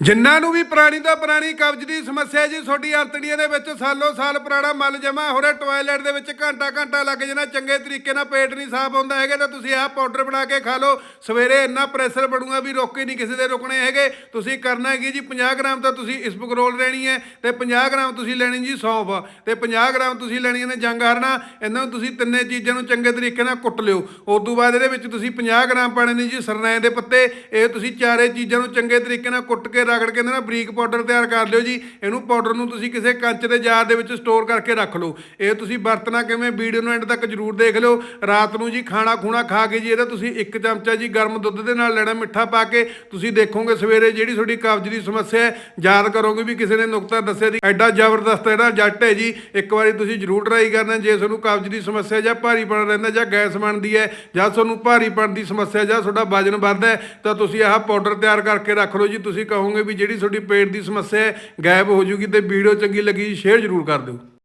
ਜਿਨ੍ਹਾਂ ਨੂੰ ਵੀ ਪੁਰਾਣੀ ਤੋਂ ਪੁਰਾਣੀ ਕਬਜ਼ ਦੀ ਸਮੱਸਿਆ ਜੀ, ਤੁਹਾਡੀ ਅੰਤੜੀਆਂ ਦੇ ਵਿੱਚ ਸਾਲੋ ਸਾਲ ਪੁਰਾਣਾ ਮਲ ਜਮਾ ਹੋ ਰਿਹਾ, ਟਾਇਲਟ ਦੇ ਵਿੱਚ ਘੰਟਾ ਘੰਟਾ ਲੱਗ ਜਾਣਾ, ਚੰਗੇ ਤਰੀਕੇ ਨਾਲ ਪੇਟ ਨਹੀਂ ਸਾਫ਼ ਹੁੰਦਾ ਹੈਗਾ, ਤਾਂ ਤੁਸੀਂ ਆਹ ਪਾਊਡਰ ਬਣਾ ਕੇ ਖਾ ਲਓ। ਸਵੇਰੇ ਇੰਨਾ ਪ੍ਰੈਸ਼ਰ ਬਣੂਗਾ ਵੀ ਰੋਕੇ ਨਹੀਂ ਕਿਸੇ ਦੇ ਰੁਕਣੇ ਹੈਗੇ। ਤੁਸੀਂ ਕਰਨਾ ਕੀ ਜੀ 50 ਗ੍ਰਾਮ ਤਾਂ ਤੁਸੀਂ ਇਸਬਗਰੋਲ ਲੈਣੀ ਹੈ, ਤੇ 50 ਗ੍ਰਾਮ ਤੁਸੀਂ ਲੈਣੀ ਜੀ ਸੌਂਫ, ਤੇ 50 ਗ੍ਰਾਮ ਤੁਸੀਂ ਲੈਣੀਆਂ ਨੇ ਜੰਗ ਹਰਨਾ, ਇਹਨਾਂ ਨੂੰ ਤੁਸੀਂ ਤਿੰਨੇ ਚੀਜ਼ਾਂ ਨੂੰ ਚੰਗੇ ਤਰੀਕੇ ਨਾਲ ਕੁੱਟ ਲਿਓ। ਉਸ ਤੋਂ ਬਾਅਦ ਇਹਦੇ ਵਿੱਚ ਤੁਸੀਂ 50 ਗ੍ਰਾਮ ਪਾਣੇ ਨੇ ਜੀ ਸਰਨਾਏ ਦੇ ਪੱਤੇ, ਇਹ ਤੁਸੀਂ ਚਾਰੇ ਚੀਜ਼ਾਂ ਨੂੰ ਚੰਗੇ ਤਰੀਕੇ ਨਾਲ ਕੁੱਟ ਕੇ ਰਗੜ ਕੇ ਇਹਦੇ ਬਰੀਕ ਪਾਊਡਰ ਤਿਆਰ ਕਰ ਲਿਓ ਜੀ। ਇਹਨੂੰ ਪਾਊਡਰ ਨੂੰ ਤੁਸੀਂ ਕਿਸੇ ਕੰਚ ਦੇ ਜਾਰ ਦੇ ਵਿੱਚ ਸਟੋਰ ਕਰਕੇ ਰੱਖ ਲਓ। ਇਹ ਤੁਸੀਂ ਵਰਤਣਾ ਕਿਵੇਂ? ਵੀਡੀਓ ਨੂੰ ਐਂਡ ਤੱਕ ਜਰੂਰ ਦੇਖ ਲਿਓ। ਰਾਤ ਨੂੰ ਜੀ ਖਾਣਾ ਖੂਣਾ ਖਾ ਕੇ ਜੀ ਇਹਦਾ ਤੁਸੀਂ ਇੱਕ ਚਮਚਾ ਜੀ ਗਰਮ ਦੁੱਧ ਦੇ ਨਾਲ ਲੈਣਾ ਮਿੱਠਾ ਪਾ ਕੇ। ਤੁਸੀਂ ਦੇਖੋਗੇ ਸਵੇਰੇ ਜਿਹੜੀ ਤੁਹਾਡੀ ਕਬਜ਼ ਦੀ ਸਮੱਸਿਆ ਹੈ, ਯਾਦ ਕਰੋਗੇ ਵੀ ਕਿਸੇ ਨੇ ਨੁਕਤਾ ਦੱਸਿਆ ਦੀ ਐਡਾ ਜ਼ਬਰਦਸਤ ਇਹਦਾ ਜੱਟ ਹੈ ਜੀ। ਇੱਕ ਵਾਰੀ ਤੁਸੀਂ ਜਰੂਰ ਟਰਾਈ ਕਰਨਾ ਜੇ ਤੁਹਾਨੂੰ ਕਬਜ਼ ਦੀ ਸਮੱਸਿਆ ਜਾਂ ਭਾਰੀਪਣ ਰਹਿੰਦਾ ਜਾਂ ਗੈਸ ਬਣਦੀ ਹੈ ਜਾਂ ਤੁਹਾਨੂੰ ਭਾਰੀਪਣ ਦੀ ਸਮੱਸਿਆ ਜਾਂ ਤੁਹਾਡਾ ਵਜਨ ਵੱਧਦਾ ਤਾਂ ਤੁਸੀਂ ਆਹ ਪਾਊਡਰ ਤਿਆਰ ਕਰਕੇ ਰੱਖ ਲਓ ਜੀ। ਤੁਸੀਂ ਕਹੋਗੇ ਵੀ ਜਿਹੜੀ ਤੁਹਾਡੀ ਪੇਟ ਦੀ ਸਮੱਸਿਆ ਹੈ, ਗਾਇਬ ਹੋ ਜੂਗੀ ਤੇ ਵੀਡੀਓ ਚੰਗੀ ਲੱਗੀ, ਸ਼ੇਅਰ ਜਰੂਰ ਕਰ ਦਿਓ।